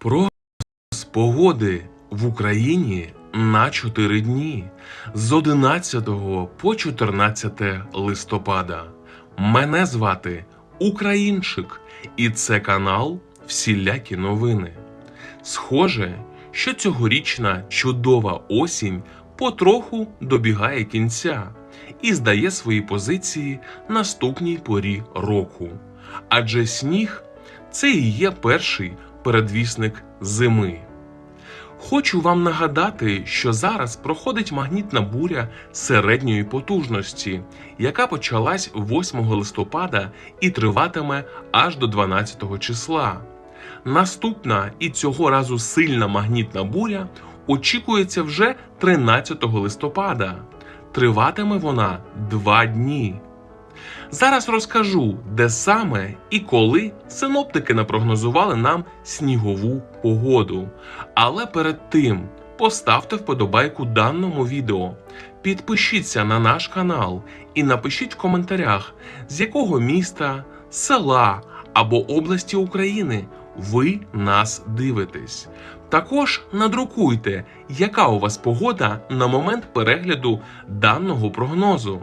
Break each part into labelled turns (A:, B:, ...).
A: Прогноз погоди в Україні на 4 дні з 11 по 14 листопада. Мене звати Українчик, і це канал Всілякі новини. Схоже, що цьогорічна чудова осінь потроху добігає кінця і здає свої позиції наступній порі року. Адже сніг це і є перший передвісник зими. Хочу вам нагадати, що зараз проходить магнітна буря середньої потужності, яка почалась 8 листопада і триватиме аж до 12 числа. Наступна і цього разу сильна магнітна буря очікується вже 13 листопада. Триватиме вона два дні. Зараз розкажу, де саме і коли синоптики напрогнозували нам снігову погоду. Але перед тим поставте вподобайку даному відео, підпишіться на наш канал і напишіть в коментарях, з якого міста, села або області України ви нас дивитесь. Також надрукуйте, яка у вас погода на момент перегляду даного прогнозу.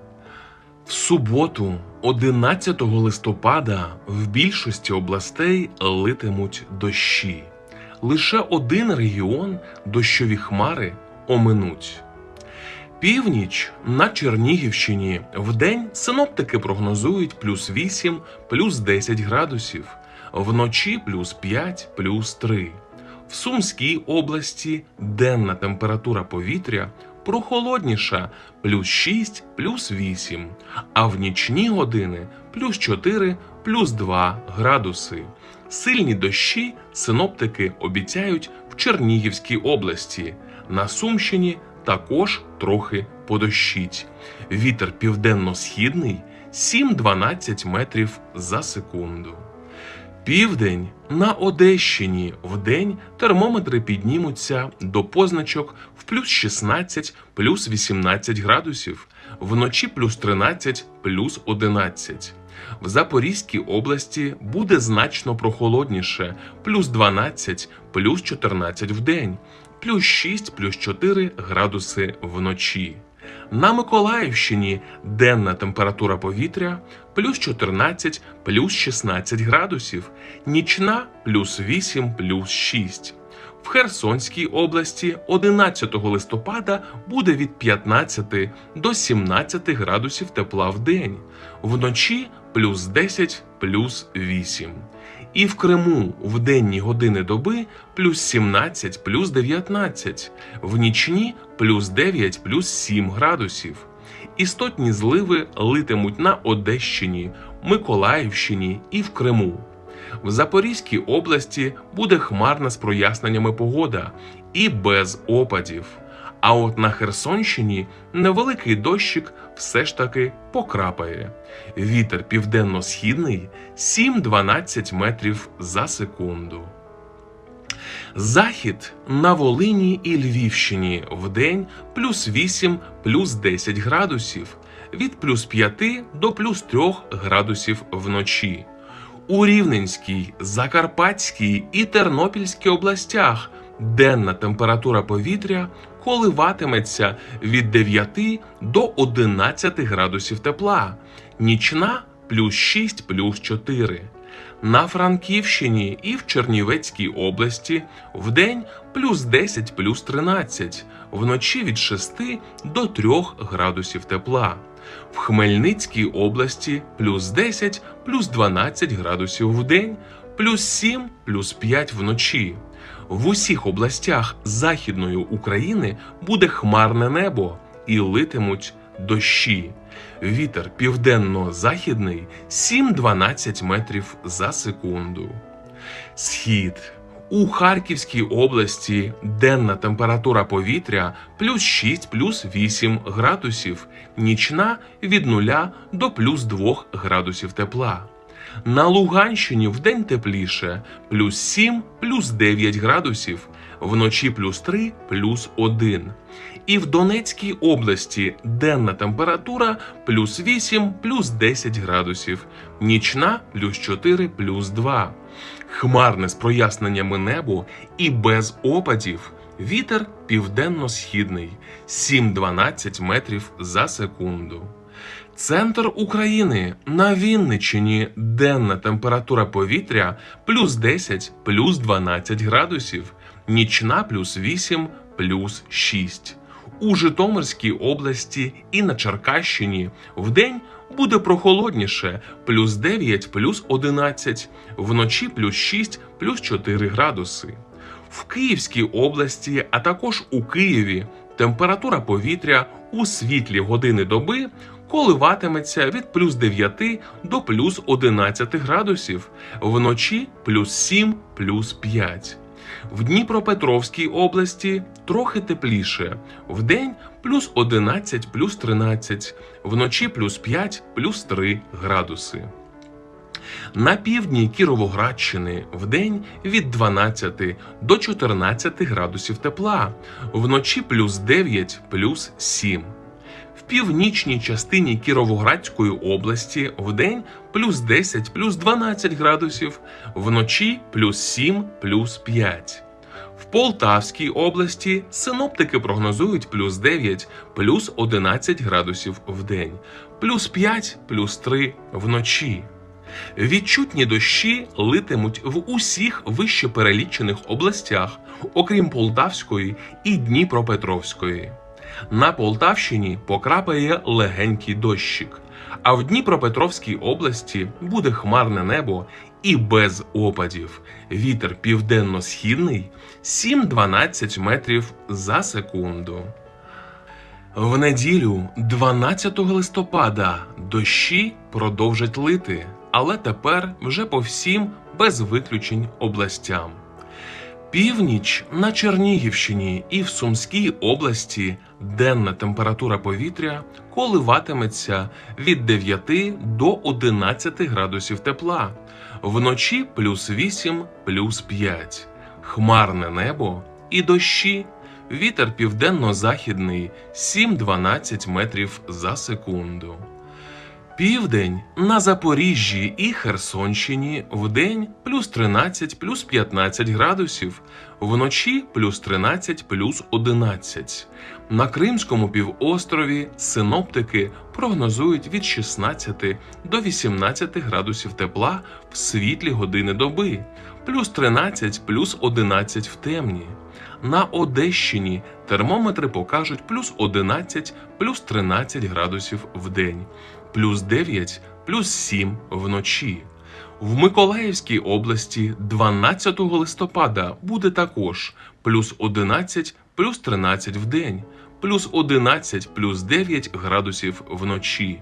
A: В суботу, 11 листопада, в більшості областей литимуть дощі. Лише один регіон дощові хмари оминуть. Північ на Чернігівщині вдень синоптики прогнозують плюс 8, плюс 10 градусів, вночі плюс 5, плюс 3. В Сумській області денна температура повітря прохолодніша плюс 6, плюс 8, а в нічні години плюс 4, плюс 2 градуси. Сильні дощі синоптики обіцяють в Чернігівській області. На Сумщині також трохи подощить. Вітер південно-східний 7-12 метрів за секунду. Південь на Одещині вдень термометри піднімуться до позначок в плюс 16, плюс 18 градусів, вночі плюс 13, плюс 11. В Запорізькій області буде значно прохолодніше, плюс 12, плюс 14 вдень, плюс 6, плюс 4 градуси вночі. На Миколаївщині денна температура повітря плюс 14, плюс 16 градусів, нічна плюс 8, плюс 6. В Херсонській області 11 листопада буде від 15 до 17 градусів тепла в день, вночі плюс 10, плюс 8. І в Криму в денні години доби плюс 17, плюс 19, в нічні плюс 9, плюс 7 градусів. Істотні зливи литимуть на Одещині, Миколаївщині і в Криму. В Запорізькій області буде хмарна з проясненнями погода і без опадів. А от на Херсонщині невеликий дощик все ж таки покрапає. Вітер південно-східний 7-12 метрів за секунду. Захід на Волині і Львівщині вдень плюс 8, плюс 10 градусів, від плюс 5 до плюс 3 градусів вночі. У Рівненській, Закарпатській і Тернопільській областях денна температура повітря коливатиметься від 9 до 11 градусів тепла, нічна плюс 6 плюс 4. На Франківщині і в Чернівецькій області вдень плюс 10 плюс 13, вночі від 6 до 3 градусів тепла. В Хмельницькій області плюс 10 плюс 12 градусів в день, плюс 7 плюс 5 вночі. В усіх областях Західної України буде хмарне небо і литимуть дощі. Вітер південно-західний 7-12 метрів за секунду. Схід У Харківській області денна температура повітря плюс 6 плюс 8 градусів, нічна від 0 до плюс 2 градусів тепла. На Луганщині вдень тепліше плюс 7 плюс 9 градусів, вночі плюс 3 плюс 1. І в Донецькій області денна температура плюс 8 плюс 10 градусів, нічна плюс 4 плюс 2. Хмарне з проясненнями небо і без опадів. Вітер південно-східний 7-12 метрів за секунду. Центр України на Вінниччині денна температура повітря плюс 10 плюс 12 градусів, нічна плюс 8 плюс 6. У Житомирській області і на Черкащині вдень буде прохолодніше плюс 9 плюс 11, вночі плюс 6 плюс 4 градуси. В Київській області, а також у Києві температура повітря у світлі години доби коливатиметься від плюс 9 до плюс 11 градусів, вночі плюс 7 плюс 5. В Дніпропетровській області трохи тепліше, вдень плюс 11 плюс 13, вночі плюс 5 плюс 3 градуси. На півдні Кіровоградщини вдень від 12 до 14 градусів тепла, вночі плюс 9 плюс 7. В північній частині Кіровоградської області вдень плюс 10 плюс 12 градусів, вночі плюс 7 плюс 5. В Полтавській області синоптики прогнозують плюс 9 плюс 11 градусів в день, плюс 5 плюс 3 вночі. Відчутні дощі литимуть в усіх вище перелічених областях, окрім Полтавської і Дніпропетровської. На Полтавщині покрапає легенький дощик, а в Дніпропетровській області буде хмарне небо і без опадів. Вітер південно-східний 7-12 метрів за секунду. В неділю, 12 листопада, дощі продовжать лити, але тепер вже по всім без виключень областям. Північ на Чернігівщині і в Сумській області денна температура повітря коливатиметься від 9 до 11 градусів тепла, вночі плюс 8 плюс 5, хмарне небо і дощі. Вітер південно-західний 7-12 метрів за секунду. Південь на Запоріжжі і Херсонщині вдень плюс 13 плюс 15 градусів, вночі плюс 13 плюс 11. На Кримському півострові синоптики прогнозують від 16 до 18 градусів тепла в світлі години доби, плюс 13 плюс 11 в темні. На Одещині термометри покажуть плюс 11 плюс 13 градусів в день, плюс 9 плюс 7 вночі. В Миколаївській області 12 листопада буде також плюс 11 плюс 13 в день, плюс 11 плюс 9 градусів вночі.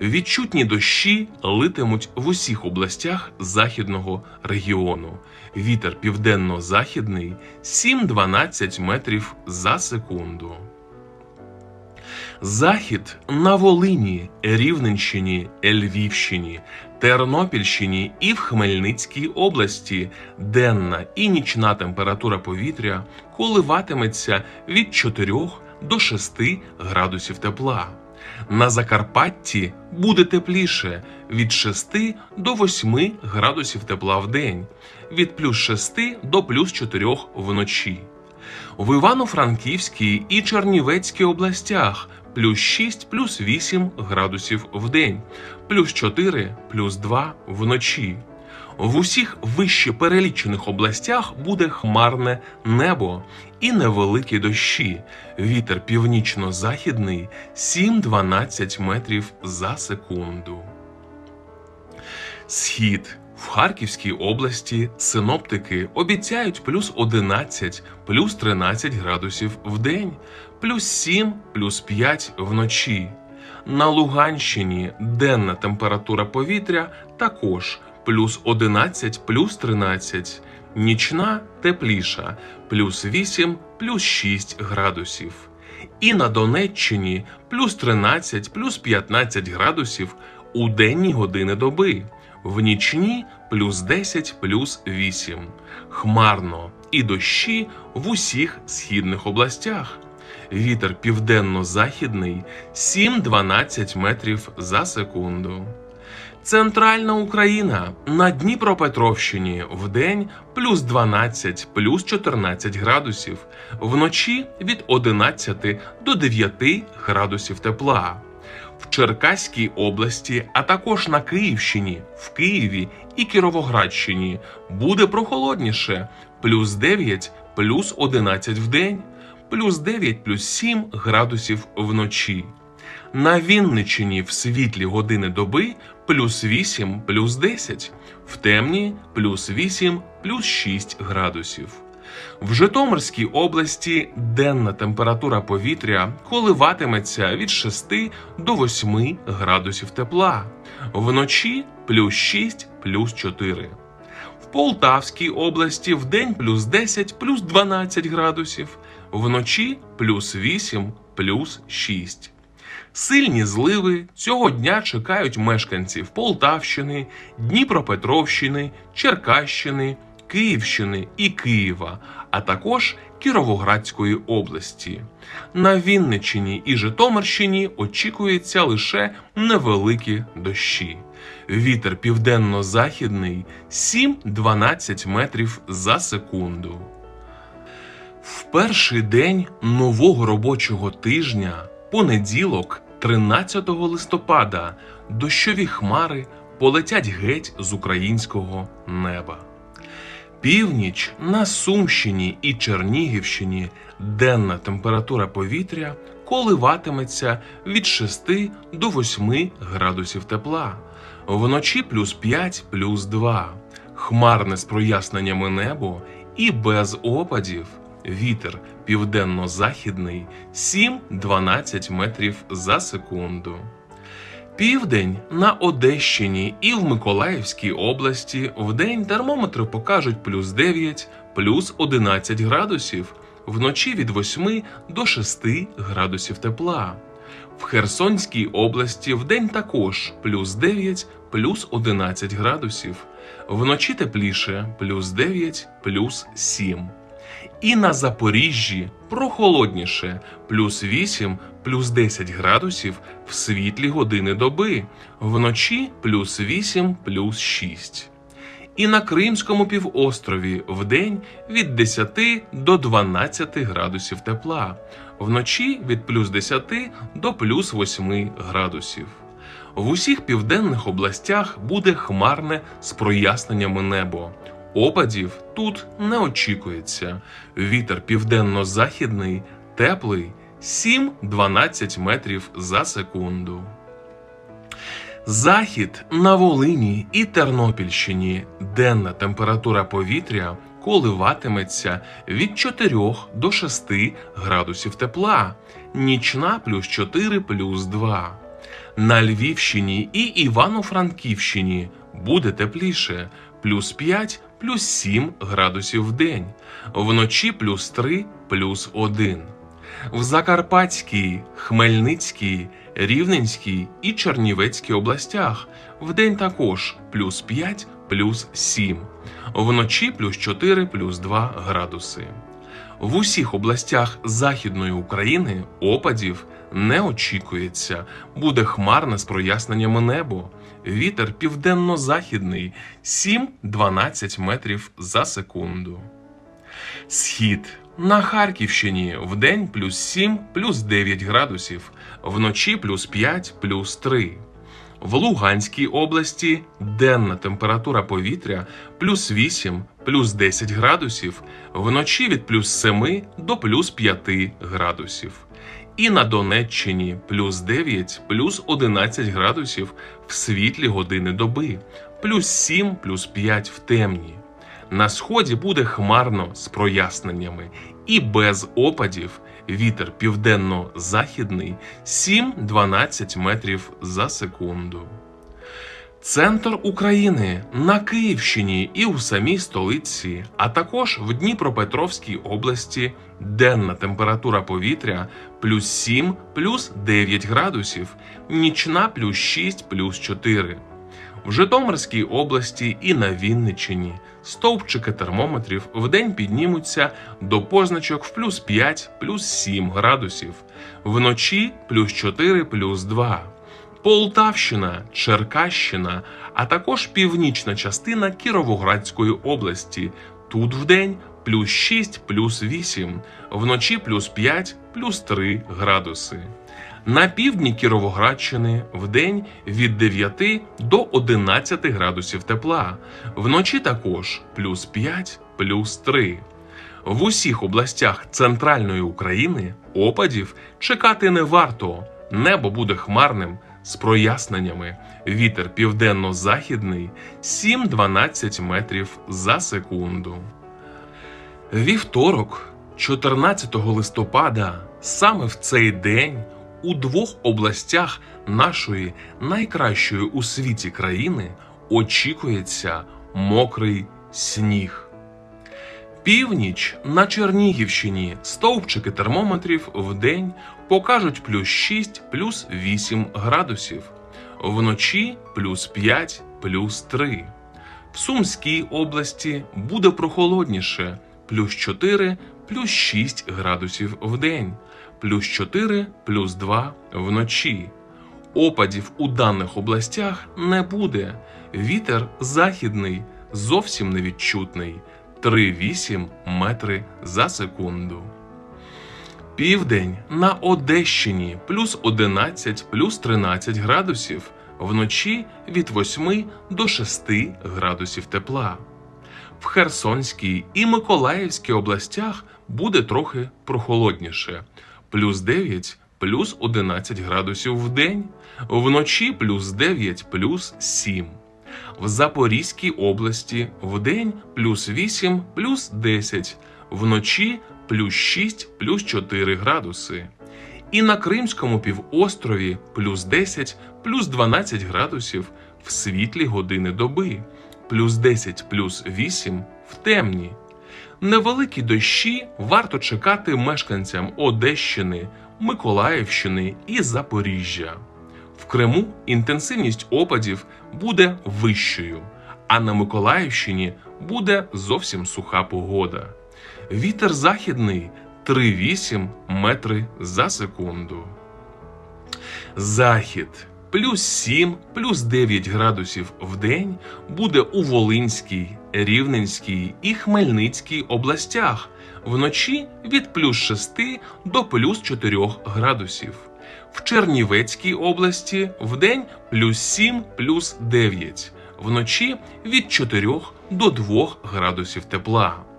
A: Відчутні дощі литимуть в усіх областях західного регіону. Вітер південно-західний 7-12 метрів за секунду. Захід на Волині, Рівненщині, Львівщині, Тернопільщині і в Хмельницькій області денна і нічна температура повітря коливатиметься від 4 до 6 градусів тепла. На Закарпатті буде тепліше від 6 до 8 градусів тепла в день, від плюс 6 до плюс 4 вночі. В Івано-Франківській і Чернівецькій областях плюс 6 плюс 8 градусів в день, плюс 4 плюс 2 вночі. В усіх вище перелічених областях буде хмарне небо і невеликі дощі. Вітер північно-західний 7-12 метрів за секунду. Схід в Харківській області синоптики обіцяють плюс 11, плюс 13 градусів в день, плюс 7, плюс 5 вночі. На Луганщині денна температура повітря також плюс 11, плюс 13, нічна тепліша плюс 8 плюс 6 градусів. І на Донеччині плюс 13 плюс 15 градусів у денні години доби, в нічні плюс 10 плюс 8. Хмарно і дощі в усіх східних областях. Вітер південно-західний 7-12 метрів за секунду. Центральна Україна на Дніпропетровщині в день плюс 12 плюс 14 градусів, вночі від 11 до 9 градусів тепла. В Черкаській області, а також на Київщині, в Києві і Кіровоградщині буде прохолодніше плюс 9 плюс 11 в день, плюс 9 плюс 7 градусів вночі. На Вінниччині в світлі години доби плюс 8 плюс 10, в темні плюс 8 плюс 6 градусів. В Житомирській області денна температура повітря коливатиметься від 6 до 8 градусів тепла, вночі плюс 6 плюс 4. В Полтавській області в день плюс 10 плюс 12 градусів, вночі плюс 8 плюс 6. Сильні зливи цього дня чекають мешканців Полтавщини, Дніпропетровщини, Черкащини, Київщини і Києва, а також Кіровоградської області. На Вінниччині і Житомирщині очікується лише невеликі дощі. Вітер південно-західний 7-12 метрів за секунду. В перший день нового робочого тижня, понеділок, 13 листопада, дощові хмари полетять геть з українського неба. Північ на Сумщині і Чернігівщині денна температура повітря коливатиметься від 6 до 8 градусів тепла, вночі плюс 5 плюс 2, хмарне з проясненнями небо і без опадів. Вітер південно-західний 7-12 метрів за секунду. Південь на Одещині і в Миколаївській області вдень термометри покажуть плюс 9, плюс 11 градусів, вночі від 8 до 6 градусів тепла. В Херсонській області вдень також плюс 9, плюс 11 градусів, вночі тепліше плюс 9, плюс 7. І на Запоріжжі прохолодніше плюс 8, плюс 10 градусів в світлі години доби, вночі плюс 8, плюс 6. І на Кримському півострові вдень від 10 до 12 градусів тепла, вночі від плюс 10 до плюс 8 градусів. В усіх південних областях буде хмарне з проясненнями небо. Опадів тут не очікується. Вітер південно-західний, теплий 7-12 метрів за секунду. Захід на Волині і Тернопільщині денна температура повітря коливатиметься від 4 до 6 градусів тепла, нічна плюс 4 плюс 2. На Львівщині і Івано-Франківщині буде тепліше плюс 5 плюс 7 градусів в день, вночі плюс 3 плюс 1. В Закарпатській, Хмельницькій, Рівненській і Чернівецькій областях вдень також плюс 5 плюс 7, вночі плюс 4 плюс 2 градуси. В усіх областях Західної України опадів не очікується, буде хмарне з проясненнями небо. Вітер південно-західний 7-12 метрів за секунду. Схід на Харківщині вдень плюс 7 плюс 9 градусів, вночі плюс 5 плюс 3. В Луганській області денна температура повітря плюс 8 плюс 10 градусів, вночі від плюс 7 до плюс 5 градусів. І на Донеччині плюс 9 плюс 11 градусів в світлі години доби, плюс 7 плюс 5 в темні. На сході буде хмарно з проясненнями і без опадів вітер південно-західний 7-12 метрів за секунду. Центр України на Київщині і у самій столиці, а також в Дніпропетровській області денна температура повітря плюс 7 плюс 9 градусів, нічна плюс 6 плюс 4. В Житомирській області і на Вінниччині стовпчики термометрів вдень піднімуться до позначок в плюс 5 плюс 7 градусів, вночі плюс 4 плюс 2. Полтавщина, Черкащина, а також північна частина Кіровоградської області. Тут вдень плюс 6 плюс 8, вночі плюс 5 плюс 3 градуси. На півдні Кіровоградщини вдень від 9 до 11 градусів тепла, вночі також плюс 5 плюс 3. В усіх областях центральної України опадів чекати не варто. Небо буде хмарним з проясненнями. Вітер південно-західний 7-12 метрів за секунду. Вівторок, 14 листопада, саме в цей день у двох областях нашої найкращої у світі країни очікується мокрий сніг. Північ на Чернігівщині стовпчики термометрів в день покажуть плюс 6 плюс 8 градусів, вночі плюс 5 плюс 3. В Сумській області буде прохолодніше плюс 4 плюс 6 градусів в день, плюс 4 плюс 2 вночі. Опадів у даних областях не буде. Вітер західний, зовсім невідчутний 3,8 метри за секунду. Південь на Одещині. Плюс 11 плюс 13 градусів, вночі від 8 до 6 градусів тепла. В Херсонській і Миколаївській областях буде трохи прохолодніше. Плюс 9 плюс 11 градусів в день, вночі плюс 9 плюс 7. В Запорізькій області вдень плюс 8 плюс 10, вночі плюс 6 плюс 4 градуси. І на Кримському півострові плюс 10 плюс 12 градусів в світлі години доби, плюс 10 плюс 8 в темні. Невеликі дощі варто чекати мешканцям Одещини, Миколаївщини і Запоріжжя. В Криму інтенсивність опадів буде вищою, а на Миколаївщині буде зовсім суха погода. Вітер західний 3,8 метри за секунду. Захід плюс 7, плюс 9 градусів в день буде у Волинській, Рівненській і Хмельницькій областях, вночі від плюс 6 до плюс 4 градусів. В Чернівецькій області вдень плюс 7 плюс 9, вночі від 4 до 2 градусів тепла.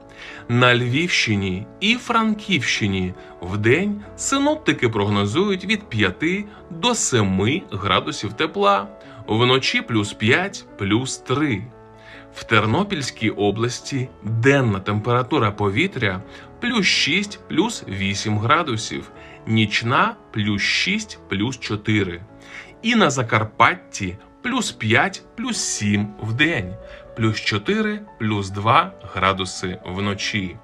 A: На Львівщині і Франківщині вдень синоптики прогнозують від 5 до 7 градусів тепла, вночі плюс 5 плюс 3. В Тернопільській області денна температура повітря плюс 6 плюс 8 градусів, нічна плюс 6 плюс 4. І на Закарпатті плюс 5 плюс 7 в день, плюс 4 плюс 2 градуси вночі.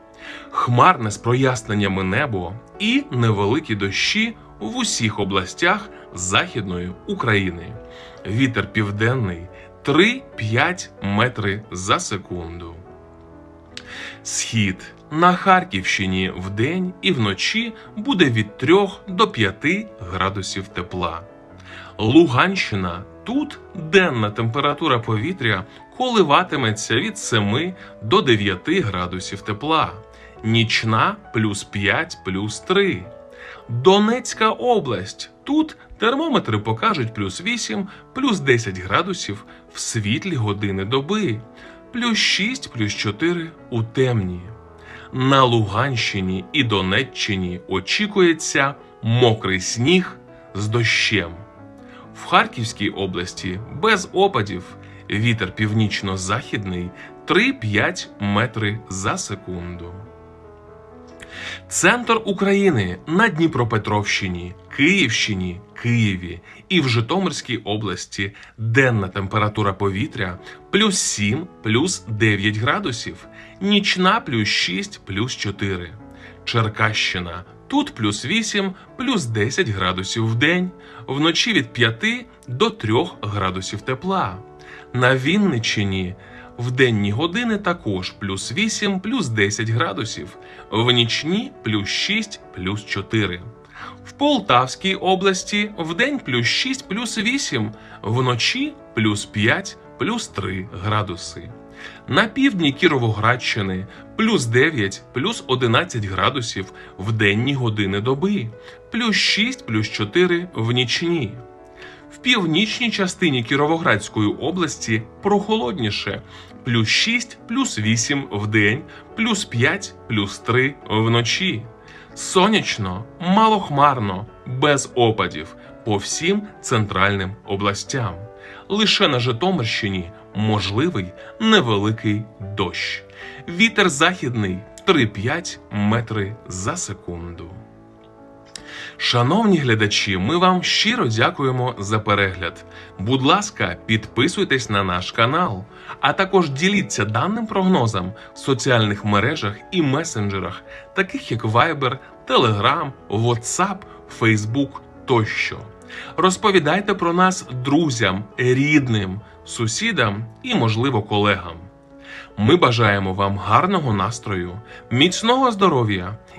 A: Хмарне з проясненнями небо і невеликі дощі в усіх областях Західної України. Вітер південний 3-5 метри за секунду. Схід на Харківщині вдень і вночі буде від 3 до 5 градусів тепла. Луганщина тут денна температура повітря коливатиметься від 7 до 9 градусів тепла, нічна плюс 5 плюс 3. Донецька область. Тут термометри покажуть плюс 8, плюс 10 градусів в світлі години доби, плюс 6, плюс 4 у темні. На Луганщині і Донеччині очікується мокрий сніг з дощем. В Харківській області без опадів вітер північно-західний 3-5 метри за секунду. Центр України на Дніпропетровщині, Київщині, Києві і в Житомирській області денна температура повітря плюс 7 плюс 9 градусів, нічна плюс 6 плюс 4. Черкащина тут плюс 8 плюс 10 градусів в день, вночі від 5 до 3 градусів тепла. На Вінниччині в денні години також плюс 8 плюс 10 градусів, в нічні плюс 6 плюс 4. В Полтавській області в день плюс 6 плюс 8, вночі плюс 5 плюс 3 градуси. На півдні Кіровоградщини плюс 9 плюс 11 градусів в денні години доби, плюс 6 плюс 4 в нічні. В північній частині Кіровоградської області прохолодніше плюс 6 плюс 8 в день, плюс 5 плюс 3 вночі. Сонячно, малохмарно, без опадів по всім центральним областям. Лише на Житомирщині можливий невеликий дощ. Вітер західний 3-5 метри за секунду. Шановні глядачі, ми вам щиро дякуємо за перегляд. Будь ласка, підписуйтесь на наш канал, а також діліться даним прогнозом в соціальних мережах і месенджерах, таких як Viber, Telegram, WhatsApp, Facebook тощо. Розповідайте про нас друзям, рідним, сусідам і, можливо, колегам. Ми бажаємо вам гарного настрою, міцного здоров'я,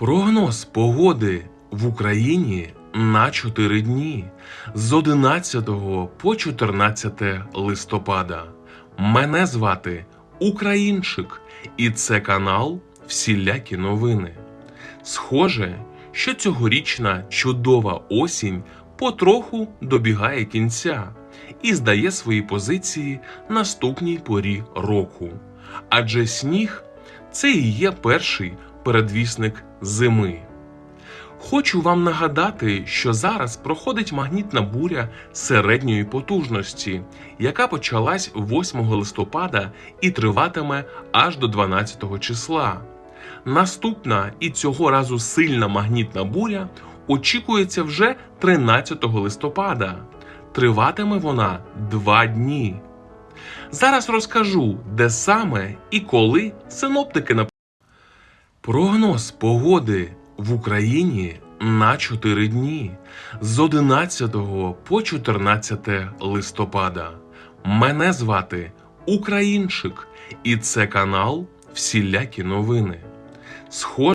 A: Прогноз погоди в Україні на 4 дні з 11 по 14 листопада. Мене звати Українчик, і це канал Всілякі новини. Схоже, що цьогорічна чудова осінь потроху добігає кінця і здає свої позиції наступній порі року. Адже сніг це і є перший передвісник зими. Хочу вам нагадати, що зараз проходить магнітна буря середньої потужності, яка почалась 8 листопада і триватиме аж до 12 числа. Наступна і цього разу сильна магнітна буря очікується вже 13 листопада. Триватиме вона два дні. Зараз розкажу, де саме і коли синоптики на Прогноз погоди в Україні на 4 дні з 11 по 14 листопада. Мене звати Українчик, і це канал Всілякі новини. Схоже,